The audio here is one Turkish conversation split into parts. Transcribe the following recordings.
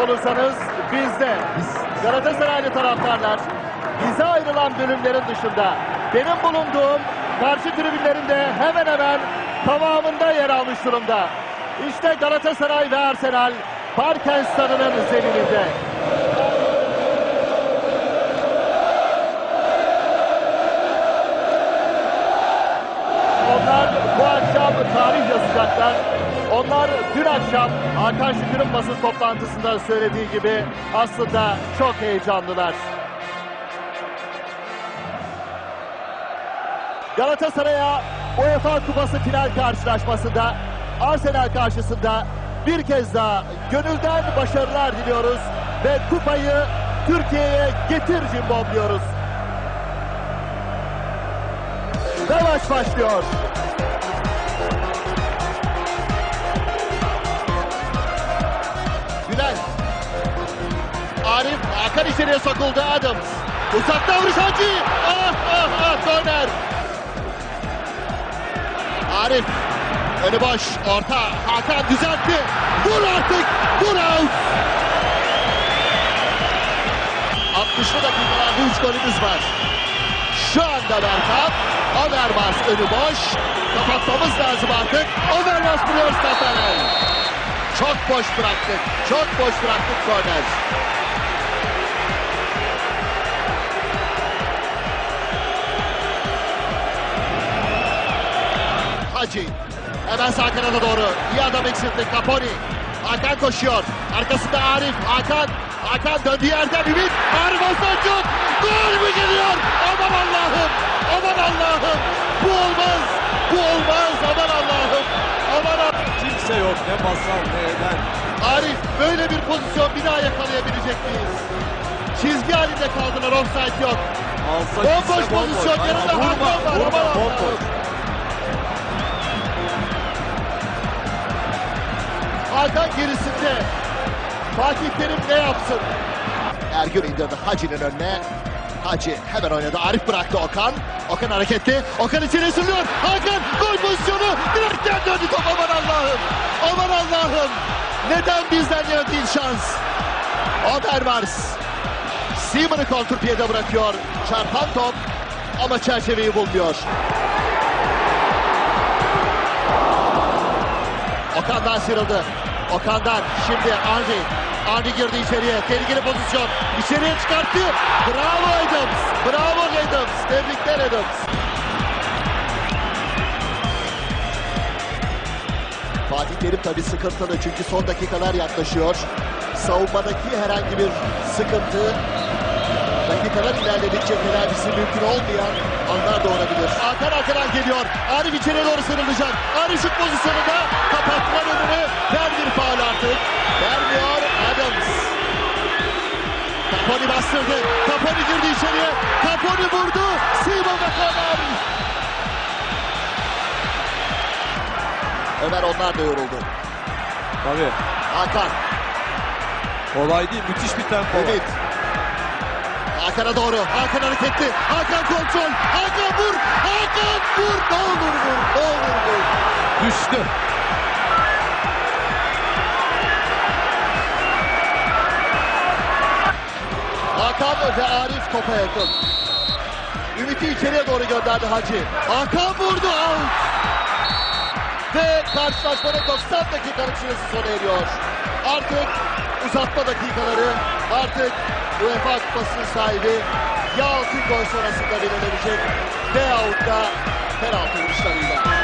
olursanız bizde. Galatasaraylı taraftarlar bize ayrılan bölümlerin dışında benim bulunduğum karşı tribünlerinde hemen hemen tamamında yer almış durumda. İşte Galatasaray ve Arsenal Parken Stadı'nın zemininde. Onlar bu akşam tarih yazacaklar. Onlar dün akşam Hakan Şükür'ün basın toplantısında söylediği gibi aslında çok heyecanlılar. Galatasaray'a UEFA Kupası final karşılaşmasında Arsenal karşısında bir kez daha gönülden başarılar diliyoruz ve kupayı Türkiye'ye getir cimbom diyoruz. Maç başlıyor. Hakan içeriye sokuldu Adams. Uzakta vuruş Hacı. Ah ah ah korner. Arif. Önü boş. Orta. Hakan düzeltti. Vur artık. Vur out. 60'lı dakikalarda 3 golümüz var. Şu anda Berkan. Overmars önü boş. Kapatmamız lazım artık. Overmars vuruyor Stafanel. Çok boş bıraktık. Çok boş bıraktık korner. Hacı. Hemen sağ kanada doğru. İyi adam eksiltti. Caponi. Hakan koşuyor. Arkasında Arif. Hakan. Hakan döndüğü yerden Ümit. Arif Aslancık. Gol mü geliyor? Aman Allah'ım. Aman Allah'ım. Bu olmaz. Bu olmaz. Aman Allah'ım. Aman Allah'ım. Kimse yok ne basal ne eden. Arif böyle bir pozisyon bir daha yakalayabilecek miyiz? Çizgi halinde kaldılar. Offside yok. Alsa Bomboş pozisyon, yanında Hakan var, Vurma, aman. Allah'ım. Hakan gerisinde. Fatih Terim ne yapsın? Ergün indirdi Hacı'nın önüne. Hacı hemen oynadı. Arif bıraktı Okan. Okan hareketli. Okan içeri sürüyor. Hakan gol pozisyonu. Direkten döndü top. Aman Allah'ım. Aman Allah'ım. Neden bizden yana değil şans? Obermars. Seaman'ı kontrpiyede bırakıyor. Çarpan top ama çerçeveyi bulmuyor. Okan'dan sıyrıldı. Okan'dan şimdi Henry. Henry girdi içeriye. Tehlikeli pozisyon. İçeriye çıkarttı. Bravo Adams. Bravo Adams. Tebrikler Adams. Fatih Terim tabii sıkıntılı çünkü son dakikalar yaklaşıyor. Savunmadaki herhangi bir sıkıntı dakikalar ilerledikçe telafisi mümkün olmayan anlar doğurabilir. Hakan arkadan geliyor. Arif içeriye doğru sıyrılacak. Arif şut pozisyonunda kapattılar önünü. Ver bir faul artık. Vermiyor Adams. Caponi bastırdı. Caponi girdi içeriye. Caponi vurdu. Simon ve korner. Ömer onlar da yoruldu. Tabii. Hakan. Kolay değil. Müthiş bir tempo var. Hakan'a doğru. Hakan hareketli. Hakan kontrol. Hakan vur. Hakan vur. Ne olur vur. Ne olur vur. Düştü. Hakan ve Arif topa yakın. Ümit'i içeriye doğru gönderdi Hacı. Hakan vurdu. Out. Ve karşılaşmanın 90 dakikanın süresi sona eriyor. Artık uzatma dakikaları, artık UEFA Kupası'nın sahibi ya altın gol sonrasında belirlenecek veyahut da penaltı vuruşlarıyla.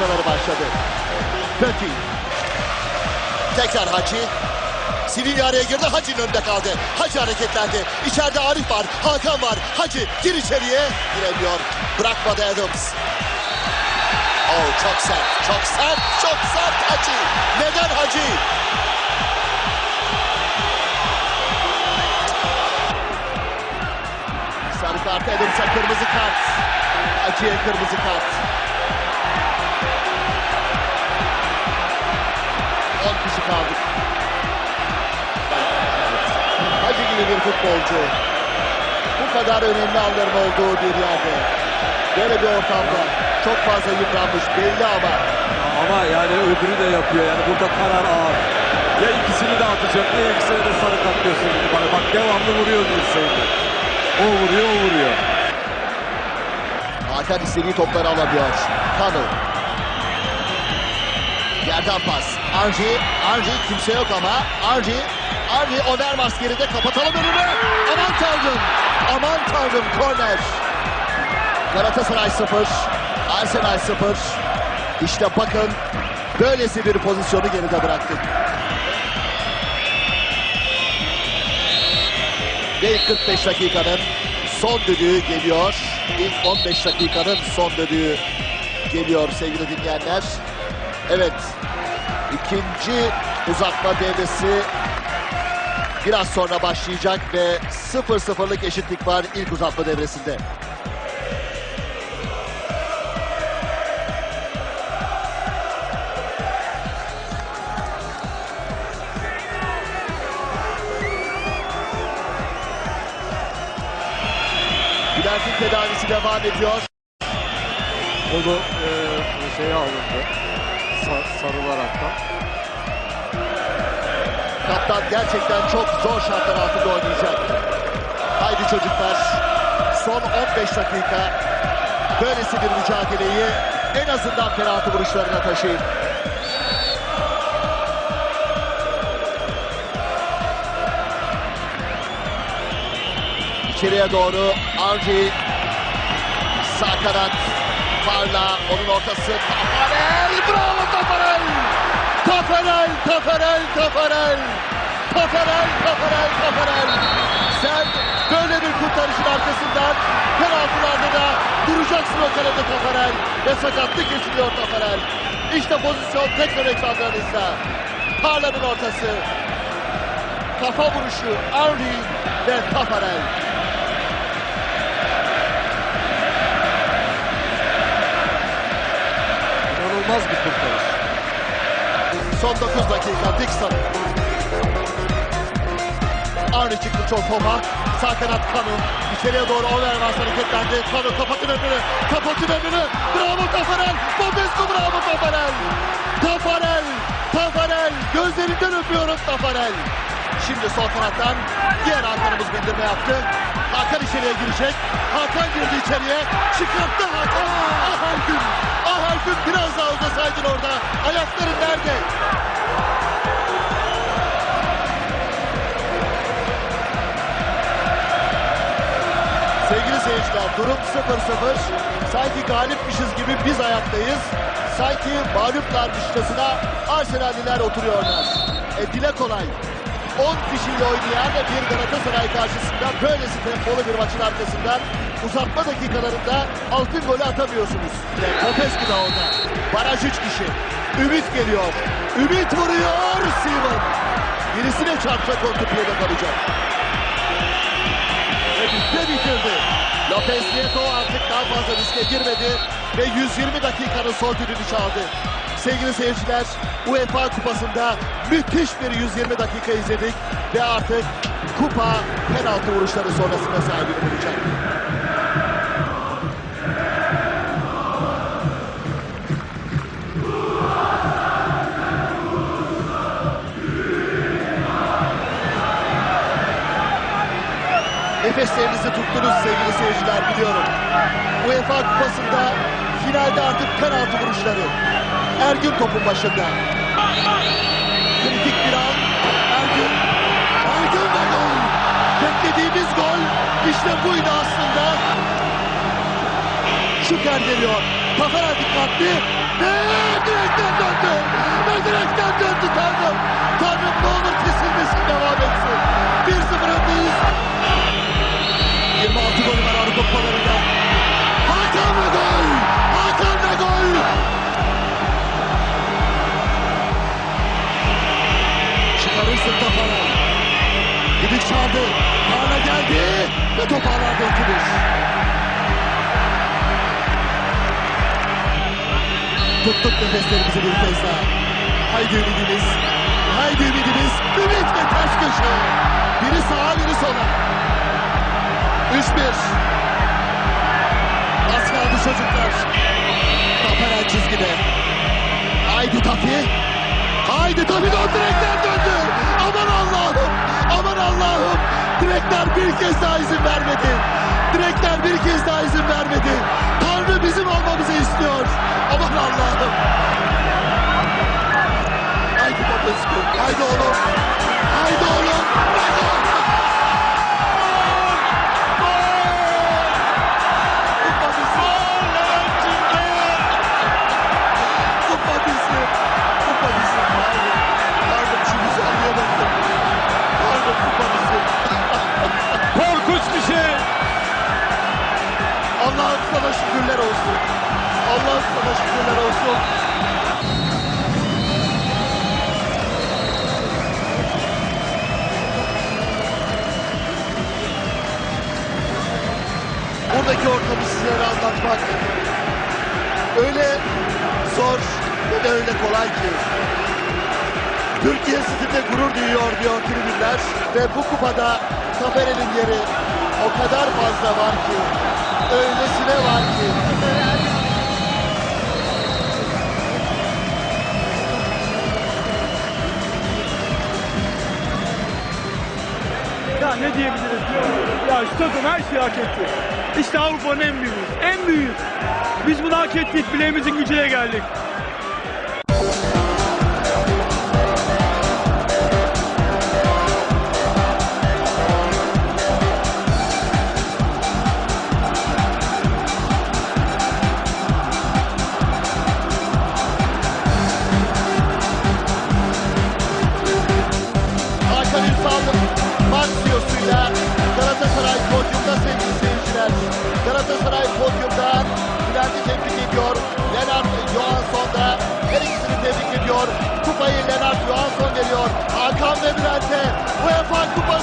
Dakikaları başladı. Pötti. Tekrar Hacı. Silivri araya girdi. Hacı'nın önünde kaldı. Hacı hareketlendi. İçeride Arif var. Hakan var. Hacı gir içeriye. Giremiyor. Bırakmadı Adams. Oh çok sert, çok sert, çok sert Hacı. Neden Hacı? Sarı kart Adams'a kırmızı kart. Hacı'ya kırmızı kart. Kaldık. Hacı gibi bir futbolcu. Bu kadar önemli anların olduğu bir yerde. Böyle bir ortamda çok fazla yıpranmış belli ama Ama yani öbürü de yapıyor yani burada karar ağır. Ya ikisini de atacak ya ikisine de sarı kart gösterecek. Bana bak devamlı vuruyor dirseğinde. O vuruyor o vuruyor. Hakan istediği topları alamıyor. Kanu. Yerden pas. Arji. Arji kimse yok ama. Arji. Arji Overmars geride kapatalım önünü. Aman tanrım. Aman tanrım korner. Galatasaray 0. Arsenal 0. İşte bakın böylesi bir pozisyonu geride bıraktık. Ve ilk 45 dakikanın son düdüğü geliyor. İlk 15 dakikanın son düdüğü geliyor sevgili dinleyenler. Evet, ikinci uzatma devresi biraz sonra başlayacak ve 0-0'lık eşitlik var ilk uzatma devresinde. Bülent'in tedavisi devam ediyor. Da e, şeye alındı. Sa- sarılaraktan. Kaptan gerçekten çok zor şartlar altında oynayacak. Haydi çocuklar. Son 15 dakika böylesi bir mücadeleyi en azından penaltı vuruşlarına taşıyın. İçeriye doğru Arji sağ kanat Parla onun ortası. Tafarel bravo Tafarel Tafarel Tafarel Tafarel Tafarel Tafarel Tafarel sen böyle bir kurtarışın arkasından penaltılarda da duracaksın o kalede Tafarel ve sakatlık geçiriyor Tafarel İşte pozisyon tekrar ekranlarınızda. Parla'nın ortası. Kafa vuruşu Arli ve Tafarel İnanılmaz bir kurtarış. Son 9 dakika Dixon. Arne çıktı çok topa. Sağ kanat Kanu. İçeriye doğru Overmars hareketlendi. Kanu kapatın önünü. Kapatın önünü. Bravo Tafarel. Bobescu bravo Tafarel. Tafarel. Tafarel. Gözlerinden öpüyorum Tafarel. Şimdi sol kanattan diğer Hakan'ımız bindirme yaptı. Hakan içeriye girecek. Hakan girdi içeriye. Çıkarttı Hakan. Ah Ergün. Ah Ergün biraz daha uzasaydın orada. Ayakların nerede? Sevgili seyirciler durum 0-0. Sanki galipmişiz gibi biz ayaktayız. Sanki mağluplarmışçasına Arsenalliler oturuyorlar. E dile kolay. 10 kişiyle oynayan bir Galatasaray karşısında böylesi tempolu bir maçın arkasından uzatma dakikalarında altın golü atamıyorsunuz. Popescu da orada. Baraj 3 kişi. Ümit geliyor. Ümit vuruyor. Steven. Birisine çarpsa kontrpiyede kalacak. Ve bitti bitirdi. Lopez Nieto artık daha fazla riske girmedi ve 120 dakikanın son düdüğünü çaldı. Sevgili seyirciler, UEFA Kupası'nda müthiş bir 120 dakika izledik ve artık kupa penaltı vuruşları sonrasında sahibini bulacak. Nefeslerinizi tuttunuz sevgili seyirciler biliyorum. UEFA Kupası'nda finalde artık penaltı vuruşları. Ergün topun başında. Kritik bir an. Ergün. Ergün ve gol. Beklediğimiz gol işte buydu aslında. Şüker geliyor. Tafera dikkatli. Ve direkten döndü. Ve direkten döndü çaldı. Kaan'a geldi ve top ağlarda ikidir. Tuttuk nefeslerimizi bir kez daha. Haydi ümidimiz. Haydi ümidimiz. Ümit ve ters köşe. Biri sağa biri sola. 3-1. Az kaldı çocuklar. Taperen çizgide. Haydi Tafi. Haydi Tafi dön direkler döndü. Allah'ım. Direkler bir kez daha izin vermedi. Direkler bir kez daha izin vermedi. Tanrı bizim olmamızı istiyor. Aman Allah'ım. Haydi babacığım. Haydi oğlum. Haydi oğlum. Buradaki ortamı sizlere anlatmak öyle zor ve de öyle kolay ki. Türkiye sizinle gurur duyuyor diyor tribünler ve bu kupada Taferel'in yeri o kadar fazla var ki, öylesine var ki. Ya ne diyebiliriz? Ya takım her şeyi hak etti. İşte Avrupa'nın en büyüğü. En büyüğü. Biz bunu hak ettik. Bileğimizin gücüne geldik.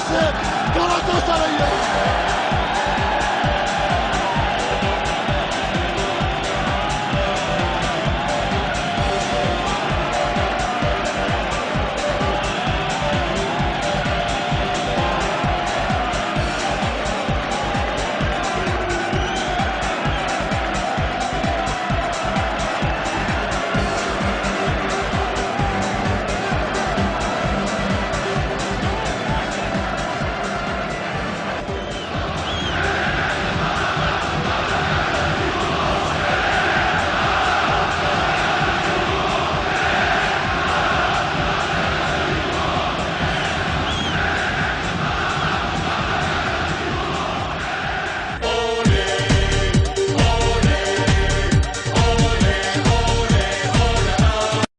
スガラタサライいす